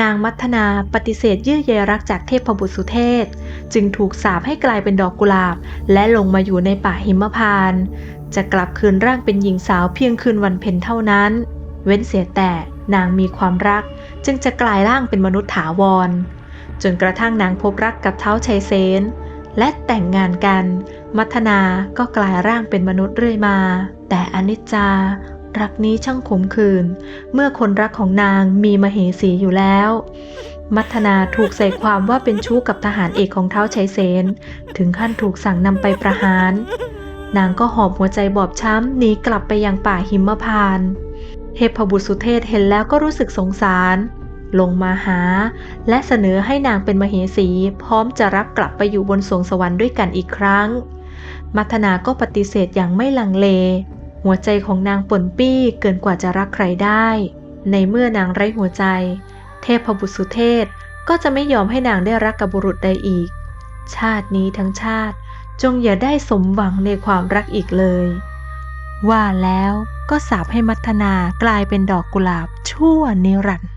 นางมัทนาปฏิเสธเยื่อใยรักจากเทพบุตรสุเทพจึงถูกสาปให้กลายเป็นดอกกุหลาบ และลงมาอยู่ในป่าหิมพานต์จะกลับคืนร่างเป็นหญิงสาวเพียงคืนวันเพ็ญเท่านั้น เว้นเสียแต่นางมีความรัก จึงจะกลายร่างเป็นมนุษย์ถาวร จนกระทั่งนางพบรักกับเท้าชัยเซนและแต่งงานกัน มัทนาก็กลายร่างเป็นมนุษย์เรื่อยมา แต่อนิจจา รักนี้ช่างขมขื่นเมื่อคนรักของนางมีมเหสีอยู่แล้ว มัทนาถูกใส่ความว่าเป็นชู้กับทหารเอกของเท้าชัยเสนถึงขั้นถูกสั่งนำไปประหาร นางก็หอบหัวใจบอบช้ำหนีกลับไปยังป่าหิมพานเทพบุตรสุเทพเห็นแล้วก็รู้สึกสงสาร ลงมาหา และเสนอให้นางเป็นมเหสี พร้อมจะรับกลับไปอยู่บนสวงสวรรค์ด้วยกันอีกครั้ง มัทนาก็ปฏิเสธอย่างไม่ลังเล หัวใจของนางป่นปี้เกินกว่าจะรักใครได้ ในเมื่อนางไร้หัวใจ เทพบุตรสุเทพก็จะไม่ยอมให้นางได้รักกับบุรุษใดอีก ชาตินี้ทั้งชาติ จงอย่าได้สมหวังในความรักอีกเลย ว่าแล้วก็สาปให้มัทนากลายเป็นดอกกุหลาบชั่วนิรันดร์